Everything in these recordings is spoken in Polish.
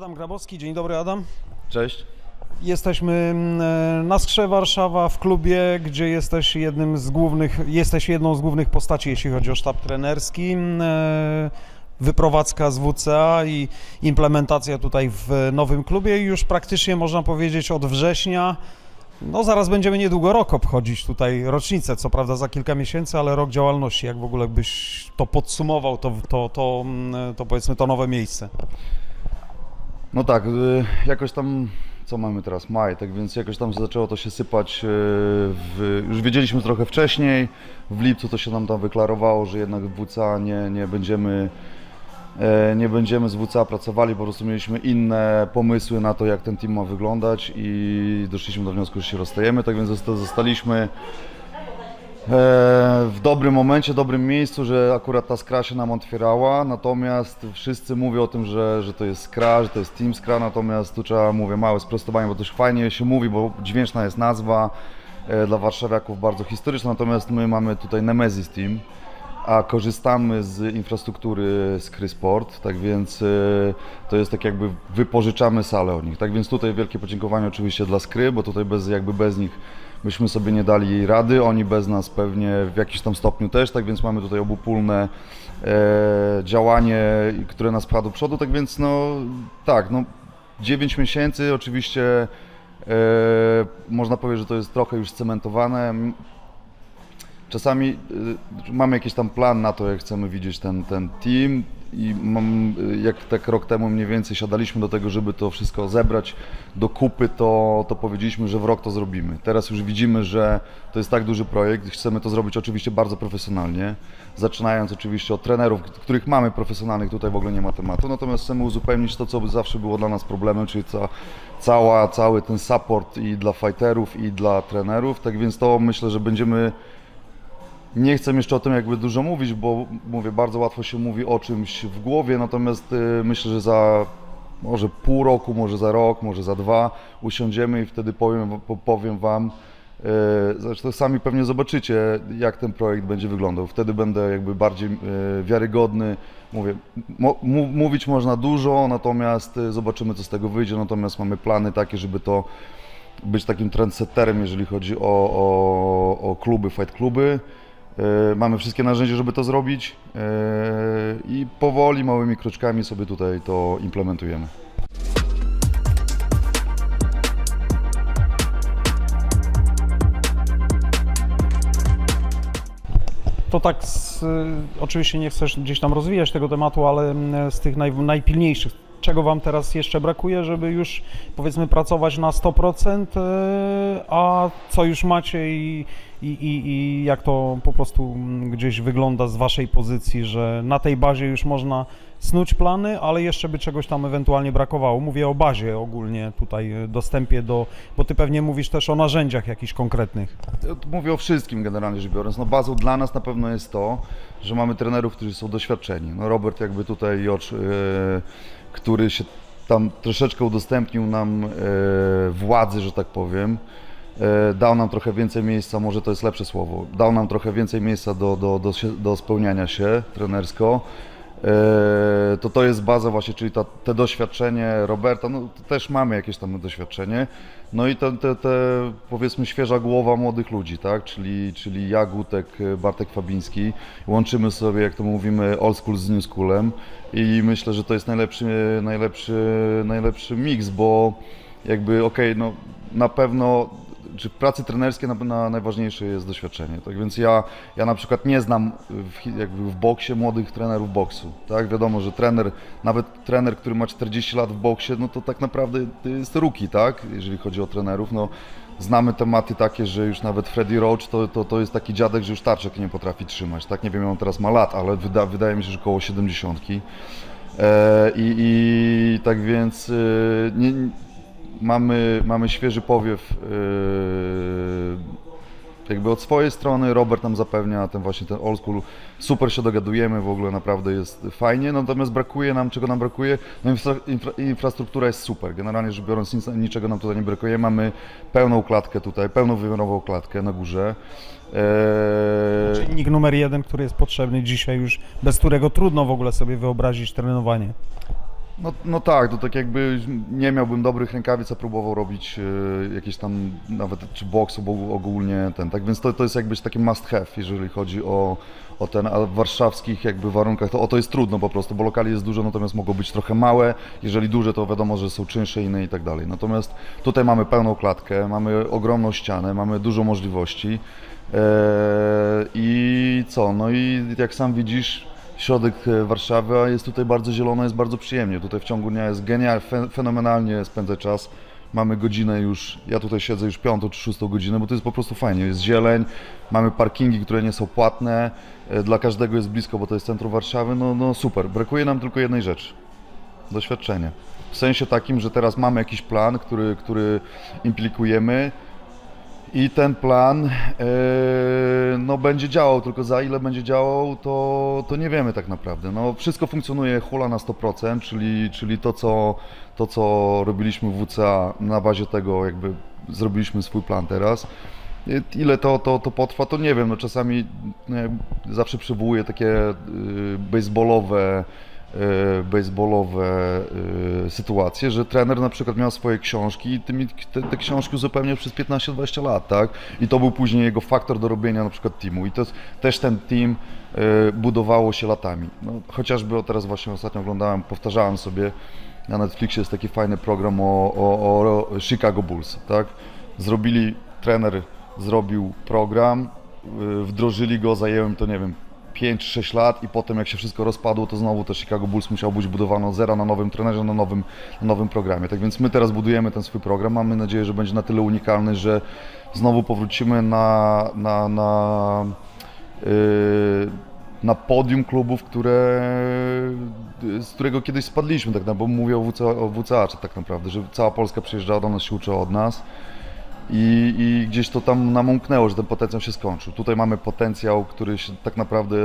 Adam Grabowski, dzień dobry Adam. Cześć. Jesteśmy mm, na Skrze Warszawa w klubie, gdzie jesteś jednym z głównych, jesteś jedną z głównych postaci, jeśli chodzi o sztab trenerski. Mm, e, Wyprowadzka z WCA i implementacja tutaj w nowym klubie i już praktycznie można powiedzieć od września. No zaraz będziemy niedługo rok obchodzić tutaj rocznicę, co prawda za kilka miesięcy, ale rok działalności. Jak w ogóle byś to podsumował, to, to, to, mm, to powiedzmy to nowe miejsce? No tak, y, jakoś tam, co mamy teraz, maj, tak więc jakoś tam zaczęło to się sypać, y, w, już wiedzieliśmy trochę wcześniej, w lipcu to się nam tam wyklarowało, że jednak w WCA nie, nie będziemy e, nie będziemy z WCA pracowali, po prostu mieliśmy inne pomysły na to, jak ten team ma wyglądać i doszliśmy do wniosku, że się rozstajemy, tak więc zosta- zostaliśmy w dobrym momencie, dobrym miejscu, że akurat ta skra się nam otwierała, natomiast wszyscy mówią o tym, że, że to jest skra, że to jest team skra, natomiast tu trzeba, mówię, małe sprostowanie, bo już fajnie się mówi, bo dźwięczna jest nazwa, e, dla warszawiaków bardzo historyczna, natomiast my mamy tutaj Nemesis Team, a korzystamy z infrastruktury Skry Sport, tak więc e, to jest tak jakby wypożyczamy salę od nich. Tak więc tutaj wielkie podziękowanie oczywiście dla Skry, bo tutaj bez, jakby bez nich byśmy sobie nie dali rady, oni bez nas pewnie w jakimś tam stopniu też, tak więc mamy tutaj obopólne e, działanie, które nas pcha do przodu, tak więc no tak, no 9 miesięcy oczywiście e, można powiedzieć, że to jest trochę już cementowane. Czasami y, mamy jakiś tam plan na to, jak chcemy widzieć ten, ten team i mam, y, jak tak rok temu mniej więcej siadaliśmy do tego, żeby to wszystko zebrać do kupy, to, to powiedzieliśmy, że w rok to zrobimy. Teraz już widzimy, że to jest tak duży projekt chcemy to zrobić oczywiście bardzo profesjonalnie, zaczynając oczywiście od trenerów, których mamy profesjonalnych, tutaj w ogóle nie ma tematu, natomiast chcemy uzupełnić to, co zawsze było dla nas problemem, czyli ca, cała, cały ten support i dla fighterów, i dla trenerów, tak więc to myślę, że będziemy nie chcę jeszcze o tym jakby dużo mówić, bo mówię, bardzo łatwo się mówi o czymś w głowie, natomiast y, myślę, że za może pół roku, może za rok, może za dwa usiądziemy i wtedy powiem, po- powiem Wam, y, zresztą sami pewnie zobaczycie, jak ten projekt będzie wyglądał. Wtedy będę jakby bardziej y, wiarygodny. Mówię, mówić można dużo, natomiast zobaczymy, co z tego wyjdzie. Natomiast mamy plany takie, żeby to być takim trendsetterem, jeżeli chodzi o, o, o kluby, fight kluby. E, Mamy wszystkie narzędzia, żeby to zrobić e, i powoli, małymi kroczkami sobie tutaj to implementujemy. To tak, z, oczywiście nie chcesz gdzieś tam rozwijać tego tematu, ale mm, z tych naj, najpilniejszych, czego Wam teraz jeszcze brakuje, żeby już powiedzmy pracować na 100%, y, a co już macie i, i, i, i jak to po prostu gdzieś wygląda z Waszej pozycji, że na tej bazie już można snuć plany, ale jeszcze by czegoś tam ewentualnie brakowało. Mówię o bazie ogólnie tutaj, y, dostępie do, bo Ty pewnie mówisz też o narzędziach jakichś konkretnych. Mówię o wszystkim generalnie rzecz biorąc. No bazą dla nas na pewno jest to, że mamy trenerów, którzy są doświadczeni. No Robert jakby tutaj e, który się tam troszeczkę udostępnił nam e, władzy, że tak powiem. E, dał nam trochę więcej miejsca, może to jest lepsze słowo, dał nam trochę więcej miejsca do, do, do, do spełniania się trenersko. E, To to jest baza właśnie, czyli ta, te doświadczenie Roberta, no też mamy jakieś tam doświadczenie, no i te, te, te powiedzmy świeża głowa młodych ludzi, tak, czyli, czyli ja, Gutek, Bartek Fabiński, łączymy sobie, jak to mówimy, old school z new schoolem. I myślę, że to jest najlepszy, najlepszy, najlepszy miks, bo jakby okej, no na pewno czy pracy trenerskiej na, na najważniejsze jest doświadczenie. Tak więc ja, ja na przykład nie znam w, jakby w boksie młodych trenerów boksu. Tak? Wiadomo, że trener, nawet trener, który ma 40 lat w boksie, no to tak naprawdę jest rookie, tak? jeżeli chodzi o trenerów. No, znamy tematy takie, że już nawet Freddy Roach to, to, to jest taki dziadek, że już tarczek nie potrafi trzymać. Tak? Nie wiem, on teraz ma lat, ale wyda, wydaje mi się, że około 70. E, i, I tak więc e, nie, mamy, mamy świeży powiew yy, jakby od swojej strony, Robert nam zapewnia ten właśnie ten old school, super się dogadujemy, w ogóle naprawdę jest fajnie, natomiast brakuje nam, czego nam brakuje, no infra, infra, infrastruktura jest super, generalnie rzecz biorąc nic, niczego nam tutaj nie brakuje, mamy pełną klatkę tutaj, pełnowymiarową klatkę na górze. Eee, Czynnik numer jeden, który jest potrzebny dzisiaj już, bez którego trudno w ogóle sobie wyobrazić trenowanie. No, no tak, to tak jakby nie miałbym dobrych rękawic, a próbował robić e, jakieś tam nawet czy boks ogó- ogólnie ten, tak więc to, to jest jakby taki must have, jeżeli chodzi o, o ten, a w warszawskich jakby warunkach to o to jest trudno po prostu, bo lokali jest dużo, natomiast mogą być trochę małe, jeżeli duże to wiadomo, że są czynsze inne i tak dalej. Natomiast tutaj mamy pełną klatkę, mamy ogromną ścianę, mamy dużo możliwości e, i co, no i jak sam widzisz, środek e, Warszawy, a jest tutaj bardzo zielono, jest bardzo przyjemnie. Tutaj w ciągu dnia jest genialnie, fenomenalnie spędzę czas. Mamy godzinę już, ja tutaj siedzę już piątą czy szóstą godzinę, bo to jest po prostu fajnie. Jest zieleń, mamy parkingi, które nie są płatne, e, dla każdego jest blisko, bo to jest centrum Warszawy. No, no super, brakuje nam tylko jednej rzeczy. Doświadczenie. W sensie takim, że teraz mamy jakiś plan, który, który implikujemy, i ten plan e, no, będzie działał, tylko za ile będzie działał, to, to nie wiemy tak naprawdę. No, wszystko funkcjonuje hula na 100%, czyli, czyli to, co, to, co robiliśmy w WCA, na bazie tego jakby zrobiliśmy swój plan teraz. E, Ile to, to, to potrwa, to nie wiem. No, czasami no, zawsze przywołuję takie y, baseballowe baseballowe e, sytuacje, że trener na przykład miał swoje książki i tymi, te, te książki uzupełniał przez 15-20 lat, tak? I to był później jego faktor do robienia na przykład teamu i to jest, też ten team e, budowało się latami. No, chociażby teraz właśnie ostatnio oglądałem, powtarzałem sobie, na Netflixie jest taki fajny program o, o, o Chicago Bulls, tak? Zrobili, trener zrobił program, wdrożyli go, zajęło im to, nie wiem, 5-6 lat i potem jak się wszystko rozpadło, to znowu to Chicago Bulls musiał być budowane od zera na nowym trenerze, na nowym, na nowym programie. Tak więc my teraz budujemy ten swój program, mamy nadzieję, że będzie na tyle unikalny, że znowu powrócimy na, na, na, yy, na podium klubów, które, z którego kiedyś spadliśmy, tak, naprawdę, bo mówię o WCA, o WCA tak naprawdę, że cała Polska przyjeżdżała do nas, się uczyła od nas. I, I gdzieś to tam nam umknęło, że ten potencjał się skończył. Tutaj mamy potencjał, który się tak naprawdę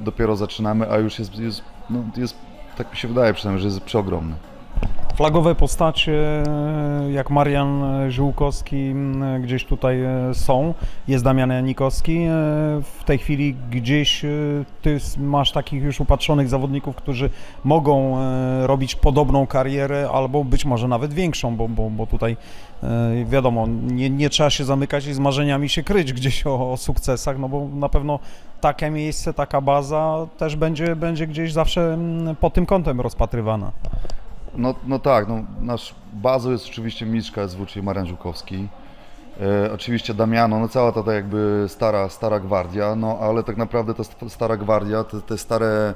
dopiero zaczynamy, a już jest, jest, no, jest tak mi się wydaje przynajmniej, że jest przeogromny. Flagowe postacie jak Marian Żółkowski gdzieś tutaj e, są. Jest Damian Janikowski. E, W tej chwili gdzieś e, ty masz takich już upatrzonych zawodników, którzy mogą e, robić podobną karierę albo być może nawet większą, bo, bo, bo tutaj e, wiadomo, nie, nie trzeba się zamykać i z marzeniami się kryć gdzieś o, o sukcesach, no bo na pewno takie miejsce, taka baza też będzie, będzie gdzieś zawsze pod tym kątem rozpatrywana. No, no tak, no, nasz bazą jest oczywiście mistrz KSW, czyli Marian Żukowski. E, oczywiście Damiano, no cała ta, ta jakby stara, stara gwardia, no ale tak naprawdę ta st- stara gwardia, te, te stare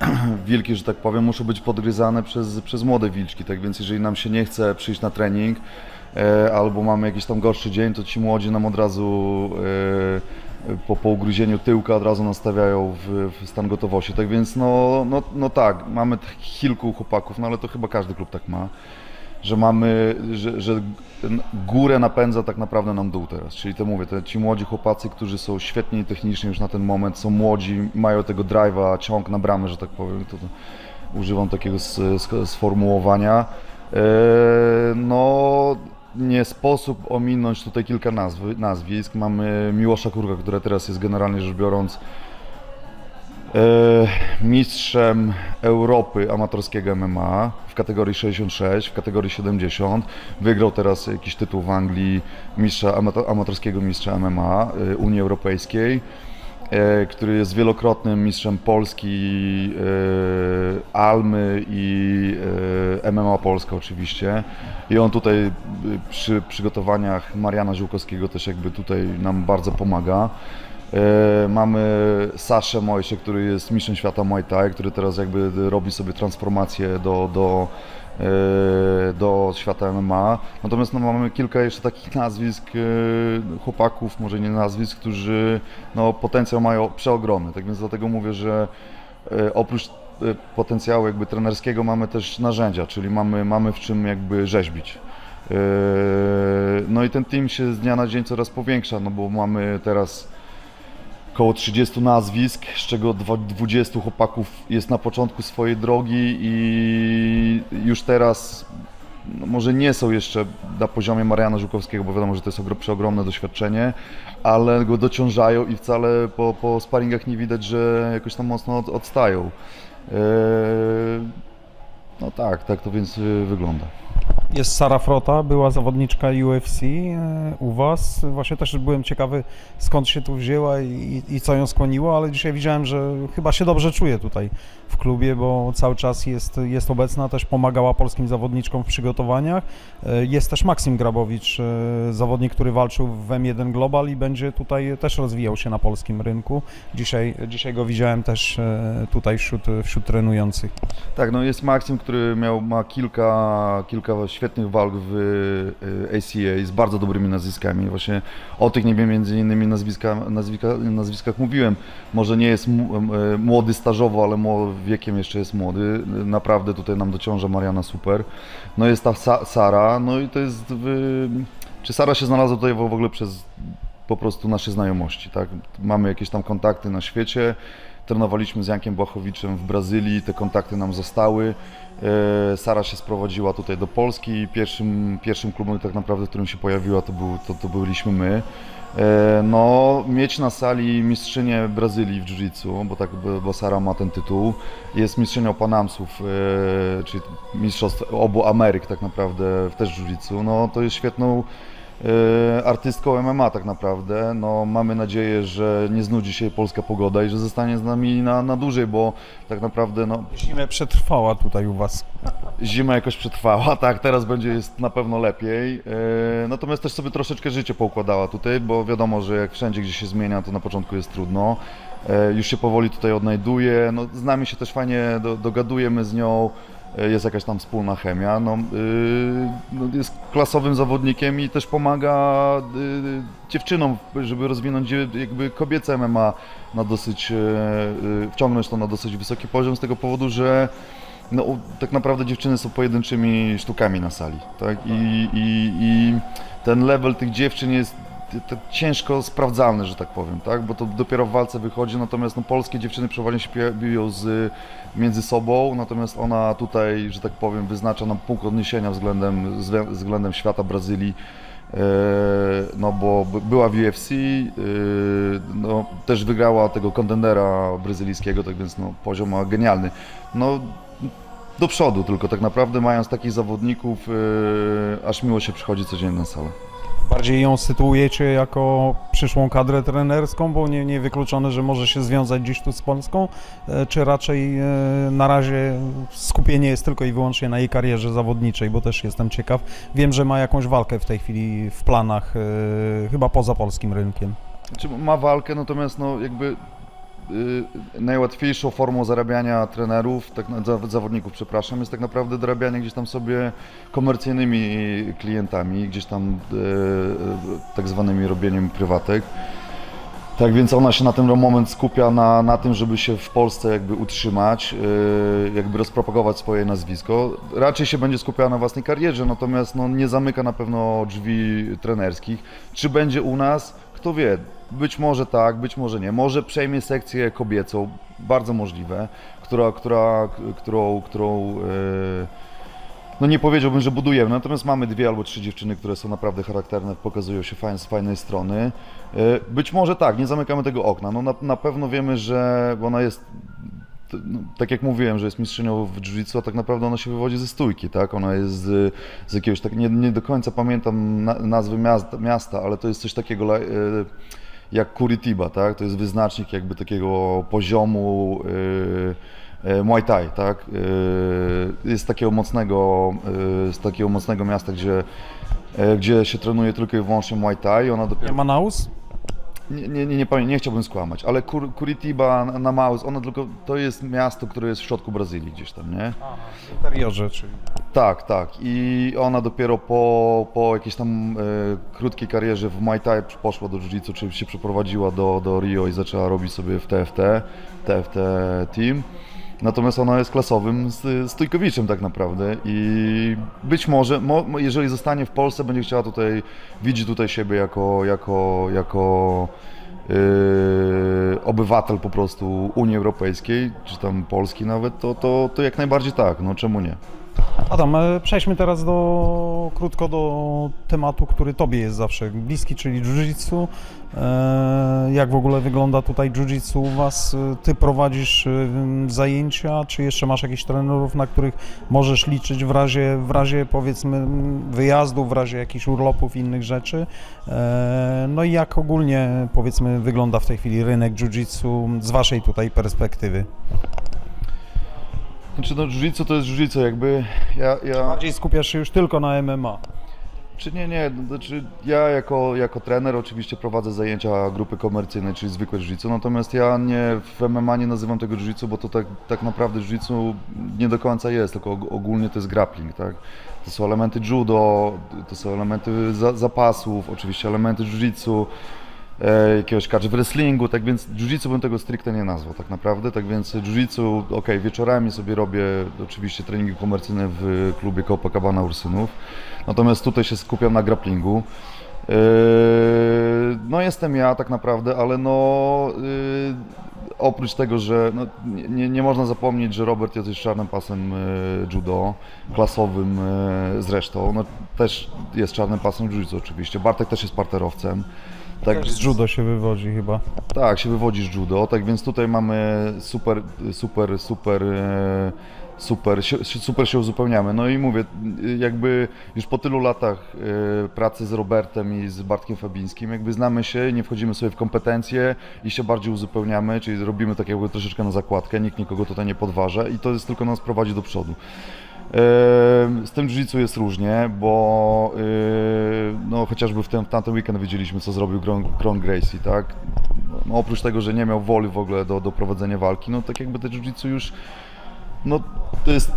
wilki, że tak powiem, muszą być podgryzane przez, przez młode wilczki, tak więc jeżeli nam się nie chce przyjść na trening e, albo mamy jakiś tam gorszy dzień, to ci młodzi nam od razu e, po, po ugryzieniu tyłka od razu nastawiają w, w stan gotowości. Tak więc no, no, no tak, mamy kilku chłopaków, no ale to chyba każdy klub tak ma, że mamy, że, że górę napędza tak naprawdę nam dół teraz. Czyli to mówię, te, ci młodzi chłopacy, którzy są świetni technicznie już na ten moment, są młodzi, mają tego drive'a, ciąg na bramę, że tak powiem, to, to używam takiego sformułowania. E, no nie sposób ominąć tutaj kilka nazwy, nazwisk. Mamy Miłosza Kurka, który teraz jest generalnie rzecz biorąc e, mistrzem Europy amatorskiego MMA w kategorii 66, w kategorii 70. Wygrał teraz jakiś tytuł w Anglii mistrza, amato- amatorskiego mistrza MMA e, Unii Europejskiej który jest wielokrotnym mistrzem Polski, e, Almy i e, MMA Polska oczywiście. I on tutaj e, przy przygotowaniach Mariana Ziółkowskiego też jakby tutaj nam bardzo pomaga. E, Mamy Saszę Mojsze, który jest mistrzem świata Muay Thai, który teraz jakby robi sobie transformację do, do, e, do świata MMA. Natomiast no, mamy kilka jeszcze takich nazwisk e, chłopaków, może nie nazwisk, którzy no, potencjał mają przeogromny. Tak więc dlatego mówię, że oprócz potencjału jakby trenerskiego mamy też narzędzia, czyli mamy, mamy w czym jakby rzeźbić. No i ten team się z dnia na dzień coraz powiększa, no bo mamy teraz około 30 nazwisk, z czego dwa- 20 chłopaków jest na początku swojej drogi i już teraz no może nie są jeszcze na poziomie Mariana Żukowskiego, bo wiadomo, że to jest ogro- przeogromne doświadczenie, ale go dociążają i wcale po, po sparingach nie widać, że jakoś tam mocno od, odstają. Eee, No tak, tak to więc y, wygląda. Jest Sara Frota, była zawodniczka UFC e, u Was. Właśnie też byłem ciekawy, skąd się tu wzięła i, i co ją skłoniło, ale dzisiaj widziałem, że chyba się dobrze czuje tutaj w klubie, bo cały czas jest, jest obecna, też pomagała polskim zawodniczkom w przygotowaniach. E, Jest też Maksim Grabowicz, e, zawodnik, który walczył w M1 Global i będzie tutaj też rozwijał się na polskim rynku. Dzisiaj, dzisiaj go widziałem też tutaj wśród, wśród trenujących. Tak, no jest Maksim, który miał, ma kilka, kilka świetnych walk w y, ACA z bardzo dobrymi nazwiskami. Właśnie o tych nie wiem, między innymi nazwiska, nazwiska, nazwiskach mówiłem. Może nie jest m- młody stażowo, ale wiekiem jeszcze jest młody. Naprawdę tutaj nam dociąża Mariana super. No jest ta Sa- Sara, no i to jest... W, czy Sara się znalazła tutaj w ogóle przez po prostu nasze znajomości, tak? Mamy jakieś tam kontakty na świecie. Trenowaliśmy z Jankiem Błachowiczem w Brazylii, te kontakty nam zostały. E, Sara się sprowadziła tutaj do Polski. Pierwszym, pierwszym klubem tak naprawdę, w którym się pojawiła, to, był, to, to byliśmy my. E, No, mieć na sali mistrzynię Brazylii w jiu-jitsu, bo, tak, bo- Sara ma ten tytuł, jest mistrzynią Panamsów, e, czyli mistrzostw obu Ameryk tak naprawdę, też w jiu-jitsu, no to jest świetną artystką MMA tak naprawdę. No, mamy nadzieję, że nie znudzi się polska pogoda i że zostanie z nami na, na dłużej, bo tak naprawdę no, Zimę przetrwała tutaj u Was. Zima jakoś przetrwała, tak, teraz będzie jest na pewno lepiej. E, Natomiast też sobie troszeczkę życie poukładała tutaj, bo wiadomo, że jak wszędzie gdzie się zmienia, to na początku jest trudno. E, Już się powoli tutaj odnajduje, no, z nami się też fajnie do, dogadujemy z nią, jest jakaś tam wspólna chemia. No, y, no, jest klasowym zawodnikiem i też pomaga y, dziewczynom, żeby rozwinąć dzie- jakby kobiece MMA na dosyć, e, y, wciągnąć to na dosyć wysoki poziom z tego powodu, że no, tak naprawdę dziewczyny są pojedynczymi sztukami na sali, tak? I, i, i ten level tych dziewczyn jest t- t- ciężko sprawdzalny, że tak powiem, tak? Bo to dopiero w walce wychodzi, natomiast no, polskie dziewczyny przeważnie się biją z, między sobą, natomiast ona tutaj, że tak powiem, wyznacza nam punkt odniesienia względem, względem świata Brazylii. E, No bo by- była w UFC, e, no, też wygrała tego kontendera brazylijskiego, tak więc no, poziom ma genialny. No, do przodu tylko tak naprawdę mając takich zawodników, e, aż miło się przychodzi codziennie na salę. Bardziej ją sytuujecie jako przyszłą kadrę trenerską, bo nie, nie wykluczone, że może się związać dziś tu z Polską, e, czy raczej e, na razie skupienie jest tylko i wyłącznie na jej karierze zawodniczej, bo też jestem ciekaw. Wiem, że ma jakąś walkę w tej chwili w planach, e, chyba poza polskim rynkiem. Znaczy, ma walkę, natomiast no jakby najłatwiejszą formą zarabiania trenerów, tak, zawodników, przepraszam, jest tak naprawdę dorabianie gdzieś tam sobie komercyjnymi klientami, gdzieś tam y, y, tak zwanymi robieniem prywatek. Tak więc ona się na ten moment skupia na, na tym, żeby się w Polsce jakby utrzymać, yy, jakby rozpropagować swoje nazwisko. Raczej się będzie skupiała na własnej karierze, natomiast no, nie zamyka na pewno drzwi trenerskich. Czy będzie u nas? Kto wie. Być może tak, być może nie. Może przejmie sekcję kobiecą, bardzo możliwe, która, która, którą, którą yy, no nie powiedziałbym, że budujemy, natomiast mamy dwie albo trzy dziewczyny, które są naprawdę charakterne, pokazują się fajnie, z fajnej strony. E, Być może tak, nie zamykamy tego okna. No na, na pewno wiemy, że ona jest, no, tak jak mówiłem, że jest mistrzynią w jiu-jitsu, a tak naprawdę ona się wywodzi ze stójki, tak? Ona jest z, z jakiegoś, tak nie, nie do końca pamiętam na, nazwy miasta, ale to jest coś takiego e, jak Curitiba, tak? To jest wyznacznik jakby takiego poziomu e, e, Muay Thai, tak? E, Jest takiego mocnego, z takiego mocnego miasta, gdzie, gdzie się trenuje tylko i wyłącznie Muay Thai. Ona dopiero Manaus? Nie, nie, nie, nie, nie chciałbym skłamać, ale Kur, Curitiba na, na Maus, ona tylko, to jest miasto, które jest w środku Brazylii gdzieś tam, nie? W interiorze, czyli... Tak, tak. I ona dopiero po, po jakiejś tam e, krótkiej karierze w Muay Thai poszła do Jiu-Jitsu, czyli się przeprowadziła do, do Rio i zaczęła robić sobie w TFT, TFT Team. Natomiast ona jest klasowym s- stójkowiczem tak naprawdę i być może, mo, mo- jeżeli zostanie w Polsce, będzie chciała tutaj, widzi tutaj siebie jako, jako, jako yy, obywatel po prostu Unii Europejskiej, czy tam Polski nawet, to, to, to jak najbardziej tak, no czemu nie? Adam, e, przejdźmy teraz do, krótko do tematu, który Tobie jest zawsze bliski, czyli jiu-jitsu. E, Jak w ogóle wygląda tutaj jiu-jitsu u Was? Ty prowadzisz e, zajęcia, czy jeszcze masz jakichś trenerów, na których możesz liczyć w razie, w razie powiedzmy wyjazdu, w razie jakichś urlopów, innych rzeczy? No i jak ogólnie powiedzmy wygląda w tej chwili rynek jiu-jitsu z Waszej tutaj perspektywy? Znaczy no jiu-jitsu to jest jiu-jitsu, jakby ja, ja... Bardziej skupiasz się już tylko na MMA. Czy nie, nie, no, znaczy ja jako, jako trener oczywiście prowadzę zajęcia grupy komercyjnej, czyli zwykłe jiu-jitsu, natomiast ja nie, w MMA nie nazywam tego jiu-jitsu, bo to tak, tak naprawdę jiu-jitsu nie do końca jest, tylko og- ogólnie to jest grappling, tak? To są elementy judo, to są elementy za, zapasów, oczywiście elementy e, jakiegoś catch w wrestlingu, tak więc jiu-jitsu bym tego stricte nie nazwał tak naprawdę, tak więc jiu-jitsu, ok, wieczorami sobie robię oczywiście treningi komercyjne w klubie Copacabana Ursynów, natomiast tutaj się skupiam na grapplingu. Yy, No jestem ja tak naprawdę, ale no yy, oprócz tego, że no, nie- nie, można zapomnieć, że Robert jest czarnym pasem judo, klasowym zresztą, no też jest czarnym pasem jiu-jitsu oczywiście, Bartek też jest parterowcem. Tak, Z judo się wywodzi chyba. tak, się wywodzi z judo, tak więc tutaj mamy super, super, super, e, super, się- super się uzupełniamy. No i mówię, jakby już po tylu latach e, pracy z Robertem i z Bartkiem Fabińskim, jakby znamy się, nie wchodzimy sobie w kompetencje i się bardziej uzupełniamy, czyli robimy tak jakby troszeczkę na zakładkę, nikt nikogo tutaj nie podważa i to jest tylko nas prowadzi do przodu. Z tym jiu-jitsu jest różnie, bo e, no, chociażby w ten, w tamten weekend widzieliśmy, co zrobił Gron, Gracie, tak? No, oprócz tego, że nie miał woli w ogóle do, do prowadzenia walki, no tak jakby te jiu-jitsu już, no to jest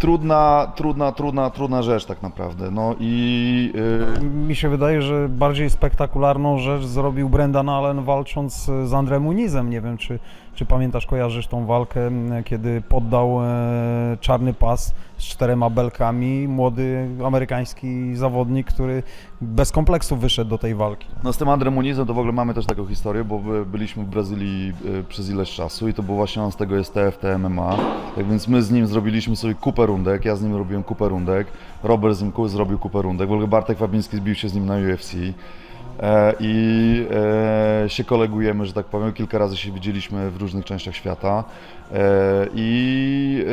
trudna, trudna, trudna, trudna rzecz tak naprawdę, no i e, Mi się wydaje, że bardziej spektakularną rzecz zrobił Brendan Allen walcząc z Andrem Munizem. Nie wiem, czy, czy pamiętasz, kojarzysz tą walkę, kiedy poddał e, czarny pas z czterema belkami młody amerykański zawodnik, który bez kompleksów wyszedł do tej walki. No z tym Andrem Munizem to w ogóle mamy też taką historię, bo by- byliśmy w Brazylii e, przez ileś czasu i to był właśnie on z tego jest TFT MMA. Tak więc my z nim zrobiliśmy sobie kupę rundek, ja z nim robiłem kupę rundek, Robert z nim zrobił kupę rundek, w ogóle Bartek Fabiński zbił się z nim na UFC. E, I e, się kolegujemy, że tak powiem. Kilka razy się widzieliśmy w różnych częściach świata. E, I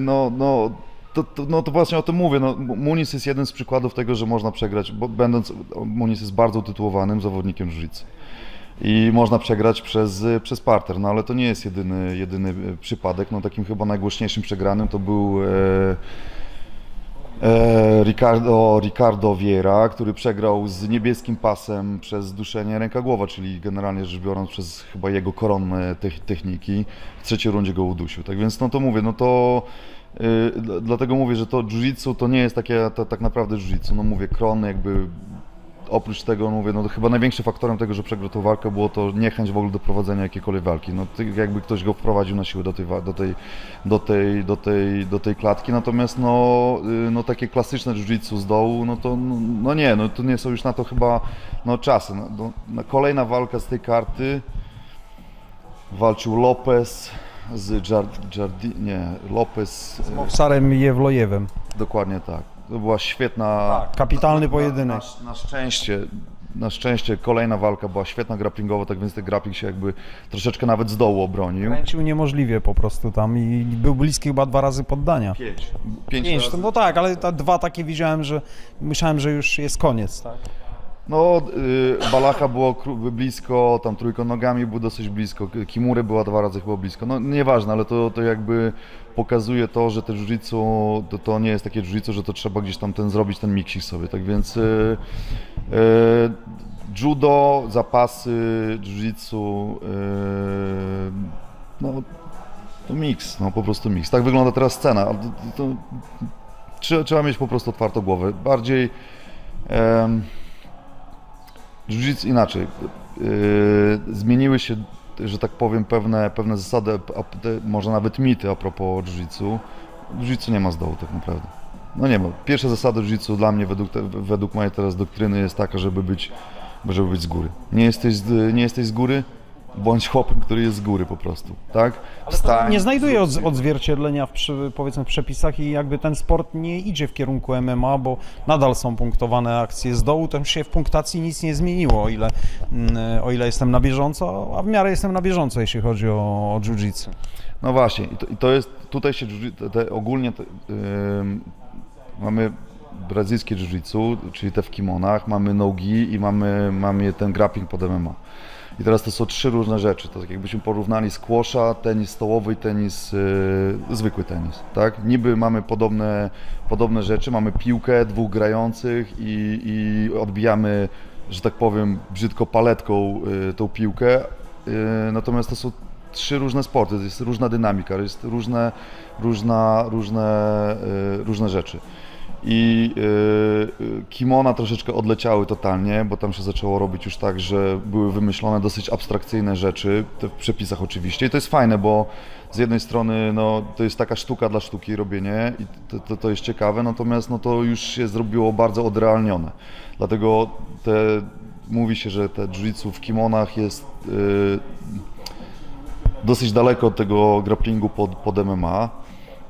no, no, to, to, no to właśnie o tym mówię. No, Muniz jest jeden z przykładów tego, że można przegrać, bo będąc, Muniz jest bardzo utytułowanym zawodnikiem jiu-jitsu. I można przegrać przez, przez parter, no ale to nie jest jedyny, jedyny przypadek. No takim chyba najgłośniejszym przegranym to był e, Ricardo, Ricardo Vieira, który przegrał z niebieskim pasem przez duszenie ręka-głowa, czyli generalnie rzecz biorąc przez chyba jego koronne te- techniki. W trzeciej rundzie go udusił. Tak więc no to mówię, no to y, d- dlatego mówię, że to jiu-jitsu to nie jest takie to, tak naprawdę jiu-jitsu. No mówię, kron jakby oprócz tego mówię, no to chyba największym faktorem tego, że przegrał tą walkę było to niechęć w ogóle do prowadzenia jakiejkolwiek walki. No jakby ktoś go wprowadził na siłę do tej, do tej, do tej, do tej, do tej klatki, natomiast no, y, no takie klasyczne jiu-jitsu z dołu, no to no, no nie, no to nie są już na to chyba no, czasy. No, no, no, kolejna walka z tej karty walczył Lopez z Jar- Jardi, nie, Lopez, y, Sarem Jewlojewem. dokładnie tak. To była świetna, Kapitalny pojedynek. na, na szczęście, na szczęście kolejna walka była świetna grapplingowa, tak więc ten grappling się jakby troszeczkę nawet z dołu obronił. Kręcił niemożliwie po prostu tam i był bliski chyba dwa razy poddania. Pięć. Pięć, Pięć, razy. no tak, ale ta dwa takie widziałem, że myślałem, że już jest koniec. Tak? No, y, Balacha było blisko, tam trójką nogami był dosyć blisko, Kimury była dwa razy chyba blisko. No nieważne, ale to, to jakby pokazuje to, że te jiu-jitsu to, to nie jest takie jiu-jitsu, że to trzeba gdzieś tam ten zrobić ten miksik sobie. Tak więc y, y, judo, zapasy, jiu-jitsu, y, no to miks, no po prostu miks. Tak wygląda teraz scena. To, to, to, trzeba, mieć po prostu otwartą głowę. Bardziej Jiu-jitsu inaczej. Yy, zmieniły się, że tak powiem, pewne, pewne zasady, może nawet mity a propos jiu-jitsu. Jiu-jitsu nie ma z dołu tak naprawdę. No nie ma. Pierwsza zasada jiu-jitsu dla mnie, według, według mojej teraz doktryny jest taka, żeby być, żeby być z góry. Nie jesteś nie jesteś z góry, bądź chłopem, który jest z góry po prostu, tak? Wstań, Nie znajduje odz- odzwierciedlenia w przy, powiedzmy przepisach i jakby ten sport nie idzie w kierunku MMA, bo nadal są punktowane akcje z dołu, tam się w punktacji nic nie zmieniło, o ile, mm, o ile jestem na bieżąco, a w miarę jestem na bieżąco, jeśli chodzi o, o jiu-jitsu. No właśnie, i to, i to jest, tutaj się te, te, ogólnie te, ym, mamy brazylijskie jiu-jitsu, czyli te w kimonach, mamy nogi i mamy, mamy ten grappling pod MMA. I teraz to są trzy różne rzeczy, to tak jakbyśmy porównali squasha, tenis stołowy i tenis, yy, zwykły tenis, tak? Niby mamy podobne, podobne rzeczy, mamy piłkę, dwóch grających i, i odbijamy, że tak powiem, brzydko paletką yy, tą piłkę, yy, natomiast to są trzy różne sporty, jest różna dynamika, jest różne, różna, różne, yy, różne rzeczy. I yy, yy, kimona troszeczkę odleciały totalnie, bo tam się zaczęło robić już tak, że były wymyślone dosyć abstrakcyjne rzeczy, w przepisach oczywiście. I to jest fajne, bo z jednej strony no, to jest taka sztuka dla sztuki robienie i to, to, to jest ciekawe, natomiast no, to już się zrobiło bardzo odrealnione. Dlatego te, mówi się, że te jiu-jitsu w kimonach jest yy, dosyć daleko od tego grapplingu pod, pod MMA.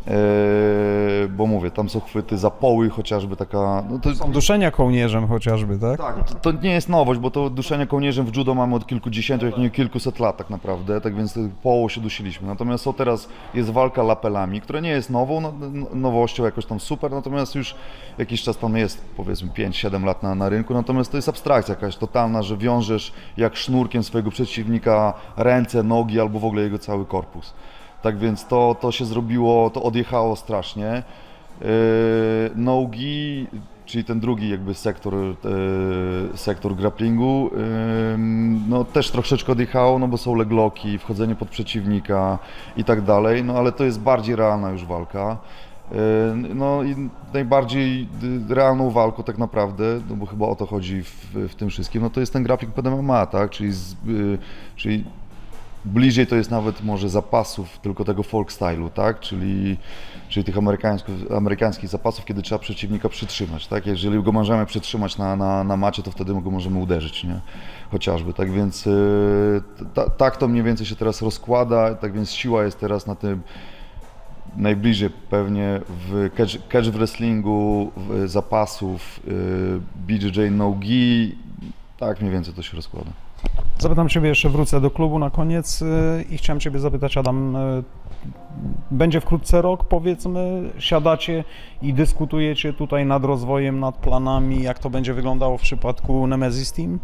Eee, bo mówię, tam są chwyty zapoły, chociażby taka. No to, Są duszenia kołnierzem chociażby, tak? tak, to, to nie jest nowość, bo to duszenie kołnierzem w judo mamy od kilkudziesięciu, jak nie kilkuset lat tak naprawdę, tak więc połową się dusiliśmy. Natomiast o teraz jest walka lapelami, która nie jest nową, no, no, nowością jakoś tam super, natomiast już jakiś czas tam jest, powiedzmy 5-7 lat na, na rynku, natomiast to jest abstrakcja jakaś totalna, że wiążesz jak sznurkiem swojego przeciwnika ręce, nogi albo w ogóle jego cały korpus. Tak więc to, to się zrobiło, to odjechało strasznie. Yy, Nogi, czyli ten drugi jakby sektor, yy, sektor grapplingu, no też troszeczkę odjechało, no bo są legloki, wchodzenie pod przeciwnika i tak dalej, no ale to jest bardziej realna już walka. Yy, No i najbardziej realną walką tak naprawdę, no bo chyba o to chodzi w, w tym wszystkim, no to jest ten grappling pod tak, czyli, z, czyli bliżej to jest nawet może zapasów tylko tego folk stylu, tak? Czyli, czyli tych amerykańskich, amerykańskich zapasów, kiedy trzeba przeciwnika przytrzymać, tak? Jeżeli go możemy przytrzymać na, na, na macie, to wtedy go możemy uderzyć, nie? Chociażby, tak więc yy, ta, tak to mniej więcej się teraz rozkłada, tak więc siła jest teraz na tym najbliżej pewnie w catch, catch wrestlingu, w zapasów, yy, BJJ nogi, tak mniej więcej to się rozkłada. Zapytam Ciebie jeszcze, wrócę do klubu na koniec y, i chciałem Ciebie zapytać, Adam, y, będzie wkrótce rok, powiedzmy, siadacie i dyskutujecie tutaj nad rozwojem, nad planami, jak to będzie wyglądało w przypadku Nemesis Team?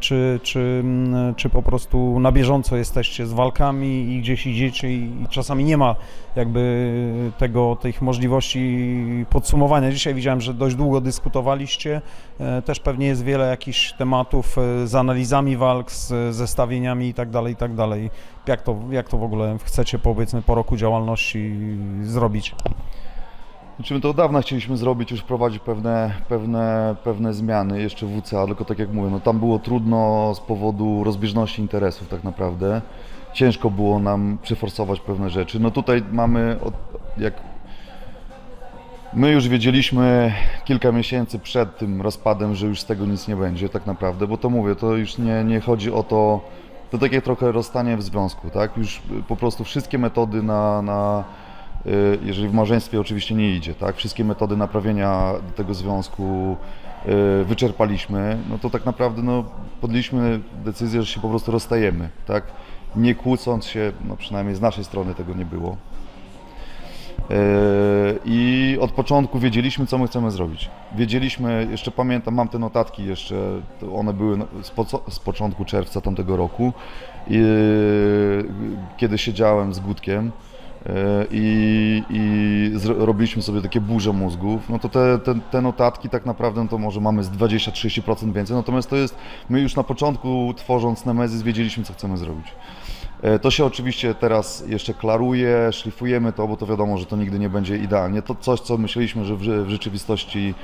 Czy, czy, mm, czy po prostu na bieżąco jesteście z walkami i gdzieś idziecie i, czasami nie ma jakby tego, tych możliwości podsumowania. Dzisiaj widziałem, że dość długo dyskutowaliście, e, też pewnie jest wiele jakichś tematów e, z analizami walk, z zestawieniami i tak dalej, i tak. Jak to, jak to w ogóle chcecie powiedzmy po roku działalności zrobić? Znaczy my to od dawna chcieliśmy zrobić, już wprowadzić pewne, pewne, pewne zmiany jeszcze w WCA, tylko tak jak mówię, no tam było trudno z powodu rozbieżności interesów tak naprawdę. Ciężko było nam przeforsować pewne rzeczy. No tutaj mamy, od, jak my już wiedzieliśmy kilka miesięcy przed tym rozpadem, że już z tego nic nie będzie tak naprawdę, bo to mówię, to już nie, nie chodzi o to, to takie trochę rozstanie w związku, tak? Już po prostu wszystkie metody na, na y, jeżeli w małżeństwie oczywiście nie idzie, tak? Wszystkie metody naprawienia tego związku y, wyczerpaliśmy, no to tak naprawdę no, podjęliśmy decyzję, że się po prostu rozstajemy, tak? Nie kłócąc się, no przynajmniej z naszej strony tego nie było. Yy, I od początku wiedzieliśmy, co my chcemy zrobić. Wiedzieliśmy, jeszcze pamiętam, mam te notatki jeszcze, one były z, początku czerwca tamtego roku, kiedy siedziałem z Gutkiem yy, i, i robiliśmy sobie takie burze mózgów, no to te, te, te notatki tak naprawdę no to może mamy z 20-30% więcej, natomiast to jest, my już na początku tworząc Nemesis wiedzieliśmy, co chcemy zrobić. E, To się oczywiście teraz jeszcze klaruje, szlifujemy to, bo to wiadomo, że to nigdy nie będzie idealnie. To coś, co myśleliśmy, że w, rze- w rzeczywistości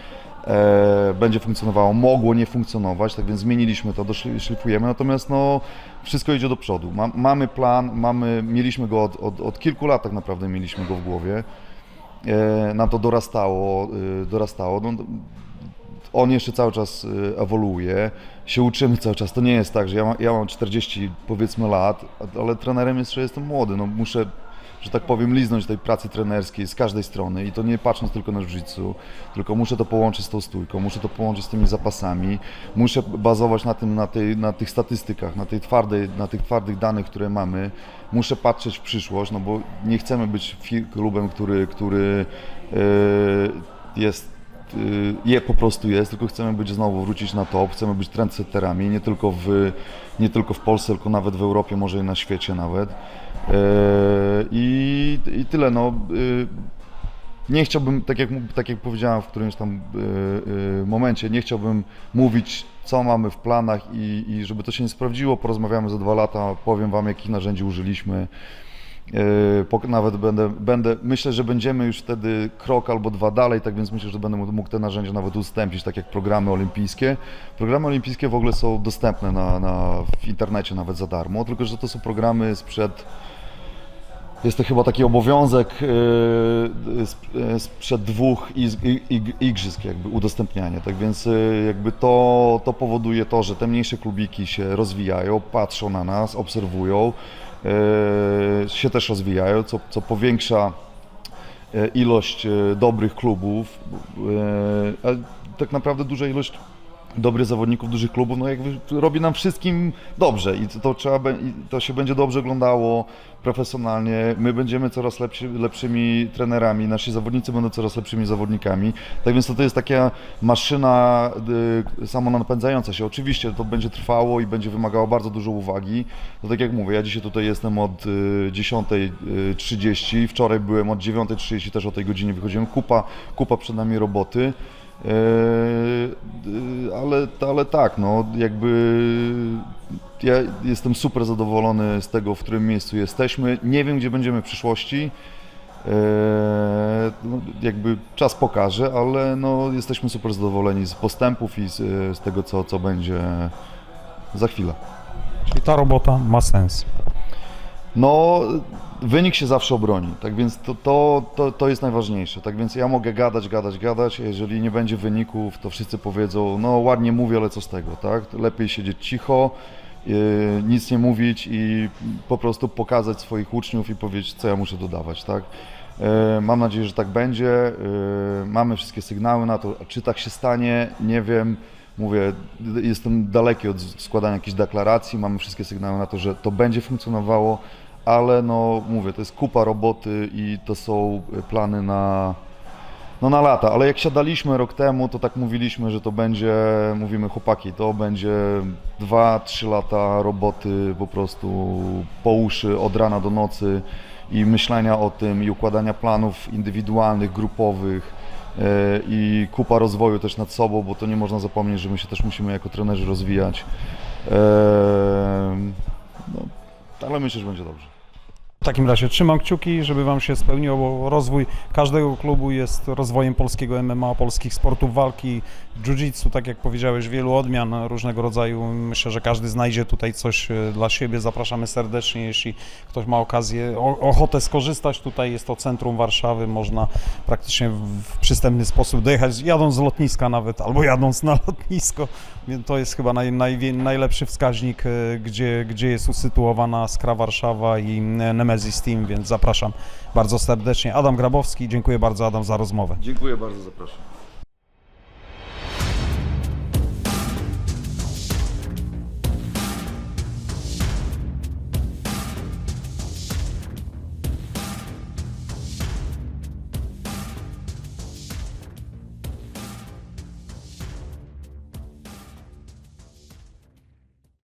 e, będzie funkcjonowało, mogło nie funkcjonować, tak więc zmieniliśmy to, doszli- szlifujemy, natomiast no, wszystko idzie do przodu. Ma, mamy plan, mamy, mieliśmy go od, od, od kilku lat tak naprawdę, mieliśmy go w głowie. E, nam to dorastało, e, dorastało. No, on jeszcze cały czas y, ewoluuje, się uczymy cały czas. To nie jest tak, że ja, ma, ja mam 40 powiedzmy lat, ale trenerem jeszcze jestem młody. No, muszę, że tak powiem, liznąć tej pracy trenerskiej z każdej strony i to nie patrząc tylko na jiu tylko muszę to połączyć z tą stójką, muszę to połączyć z tymi zapasami, muszę bazować na tym, na, tej, na tych statystykach, na, tej twardej, na tych twardych danych, które mamy. Muszę patrzeć w przyszłość, no bo nie chcemy być klubem, który, który yy, jest je po prostu jest, tylko chcemy być znowu, wrócić na top, chcemy być trendsetterami, nie tylko w, nie tylko w Polsce, tylko nawet w Europie, może i na świecie nawet. E, I, i tyle, no. y, Nie chciałbym, tak jak, tak jak powiedziałem w którymś tam y, y, momencie, nie chciałbym mówić, co mamy w planach i, i żeby to się nie sprawdziło, porozmawiamy za dwa lata, powiem Wam, jakich narzędzi użyliśmy. Yy, Nawet będę, będę, myślę, że będziemy już wtedy krok albo dwa dalej, tak więc myślę, że będę mógł- te narzędzia nawet udostępnić, tak jak programy olimpijskie. Programy olimpijskie w ogóle są dostępne na, na, w internecie nawet za darmo, tylko że to są programy sprzed jest to chyba taki obowiązek yy, yy, sprzed dwóch igrzysk jakby udostępnianie. Tak więc jakby to, to powoduje to, że te mniejsze klubiki się rozwijają, patrzą na nas, obserwują, się też rozwijają, co, co powiększa e, ilość e, dobrych klubów, e, a tak naprawdę duża ilość dobrych zawodników dużych klubów, no jakby robi nam wszystkim dobrze i to, trzeba, to się będzie dobrze oglądało profesjonalnie, my będziemy coraz lepszymi trenerami, nasi zawodnicy będą coraz lepszymi zawodnikami, tak więc to, to jest taka maszyna y, samonapędzająca się, oczywiście to będzie trwało i będzie wymagało bardzo dużo uwagi, to tak jak mówię, ja dzisiaj tutaj jestem od y, 10.30, wczoraj byłem od 9.30, też o tej godzinie wychodziłem, kupa, kupa przed nami roboty, y, ale, ale tak, no jakby ja jestem super zadowolony z tego, w którym miejscu jesteśmy. Nie wiem, gdzie będziemy w przyszłości. Eee, no, jakby czas pokaże, ale no, jesteśmy super zadowoleni z postępów i z, z tego, co, co będzie za chwilę. Czyli ta robota ma sens. No, wynik się zawsze obroni, tak więc to, to, to, to jest najważniejsze. Tak więc ja mogę gadać, gadać, gadać, jeżeli nie będzie wyników, to wszyscy powiedzą, no ładnie mówię, ale co z tego, tak? Lepiej siedzieć cicho, yy, nic nie mówić i po prostu pokazać swoich uczniów i powiedzieć, co ja muszę dodawać, tak? Yy, Mam nadzieję, że tak będzie. Yy, Mamy wszystkie sygnały na to. Czy tak się stanie, nie wiem. Mówię, jestem daleki od składania jakichś deklaracji. Mamy wszystkie sygnały na to, że to będzie funkcjonowało, ale no mówię, to jest kupa roboty i to są plany na, no na lata. Ale jak siadaliśmy rok temu, to tak mówiliśmy, że to będzie, mówimy chłopaki, to będzie 2-3 lata roboty po prostu po uszy od rana do nocy i myślenia o tym i układania planów indywidualnych, grupowych e, i kupa rozwoju też nad sobą, bo to nie można zapomnieć, że my się też musimy jako trenerzy rozwijać. E, No, ale myślę, że będzie dobrze. W takim razie trzymam kciuki, żeby Wam się spełniło, bo rozwój każdego klubu jest rozwojem polskiego MMA, polskich sportów walki, jiu-jitsu, tak jak powiedziałeś, wielu odmian różnego rodzaju. Myślę, że każdy znajdzie tutaj coś e, dla siebie. Zapraszamy serdecznie, jeśli ktoś ma okazję, ochotę skorzystać. Tutaj jest to centrum Warszawy, można praktycznie w przystępny sposób dojechać, jadąc z lotniska nawet, albo jadąc na lotnisko. To jest chyba naj, naj, najlepszy wskaźnik, e, gdzie, gdzie jest usytuowana Skra Warszawa i e, Nemesis Team, więc zapraszam bardzo serdecznie. Adam Grabowski, dziękuję bardzo Adam za rozmowę. Dziękuję bardzo, zapraszam.